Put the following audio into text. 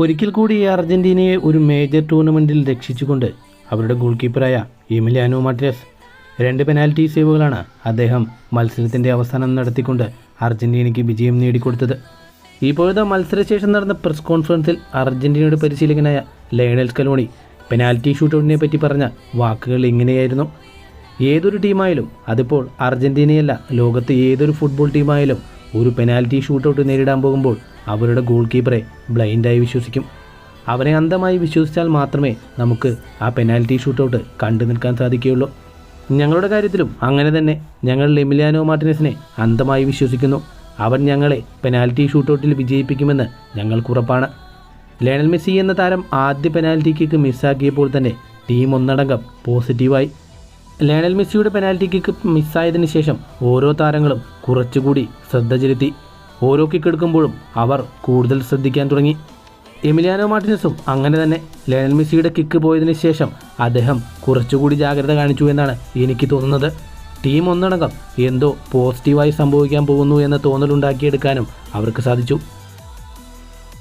ഒരിക്കൽ കൂടി അർജന്റീനയെ ഒരു മേജർ ടൂർണമെന്റിൽ രക്ഷിച്ചുകൊണ്ട് അവരുടെ ഗോൾ കീപ്പറായ എമിലിയാനോ മാട്രിയസ് രണ്ട് പെനാൽറ്റി സേവുകളാണ് അദ്ദേഹം മത്സരത്തിന്റെ അവസാനം നടത്തിക്കൊണ്ട് അർജന്റീനയ്ക്ക് വിജയം നേടിക്കൊടുത്തത്. ഇപ്പോഴത്തെ മത്സരശേഷം നടന്ന പ്രസ് കോൺഫറൻസിൽ അർജന്റീനയുടെ പരിശീലകനായ ലയണൽ സ്കലോണി പെനാൽറ്റി ഷൂട്ടൗട്ടിനെ പറ്റി പറഞ്ഞ വാക്കുകൾ ഇങ്ങനെയായിരുന്നു. ഏതൊരു ടീമായാലും അതിപ്പോൾ അർജന്റീനയല്ല ലോകത്ത് ഏതൊരു ഫുട്ബോൾ ടീമായാലും ഒരു പെനാൽറ്റി ഷൂട്ടൗട്ട് നേരിടാൻ പോകുമ്പോൾ അവരുടെ ഗോൾ കീപ്പറെ ബ്ലൈൻഡായി വിശ്വസിക്കും. അവനെ അന്ധമായി വിശ്വസിച്ചാൽ മാത്രമേ നമുക്ക് ആ പെനാൽറ്റി ഷൂട്ടൗട്ട് കണ്ടു നിൽക്കാൻ സാധിക്കുകയുള്ളൂ. ഞങ്ങളുടെ കാര്യത്തിലും അങ്ങനെ തന്നെ. ഞങ്ങൾ ലെമിലിയാനോ മാർട്ടിനസിനെ അന്ധമായി വിശ്വസിക്കുന്നു. അവൻ ഞങ്ങളെ പെനാൽറ്റി ഷൂട്ടൗട്ടിൽ വിജയിപ്പിക്കുമെന്ന് ഞങ്ങൾക്ക് ഉറപ്പാണ്. ലയണൽ മെസ്സി എന്ന താരം ആദ്യ പെനാൽറ്റി കിക്ക് മിസ്സാക്കിയപ്പോൾ തന്നെ ടീം ഒന്നടങ്കം പോസിറ്റീവായി ലയണൽ മെസ്സിയുടെ പെനാൽറ്റി കിക്ക് മിസ്സായതിനു ശേഷം ഓരോ താരങ്ങളും കുറച്ചുകൂടി ശ്രദ്ധ ചെലുത്തി. ഓരോ കിക്ക് എടുക്കുമ്പോഴും അവർ കൂടുതൽ ശ്രദ്ധിക്കാൻ തുടങ്ങി. എമിലിയാനോ മാർട്ടിനസും അങ്ങനെ തന്നെ ലയണൽ മെസ്സിയുടെ കിക്ക് പോയതിനു ശേഷം അദ്ദേഹം കുറച്ചുകൂടി ജാഗ്രത കാണിച്ചു എന്നാണ് എനിക്ക് തോന്നുന്നത്. ടീം ഒന്നടങ്കം എന്തോ പോസിറ്റീവായി സംഭവിക്കാൻ പോകുന്നു എന്ന തോന്നലുണ്ടാക്കിയെടുക്കാനും അവർക്ക് സാധിച്ചു.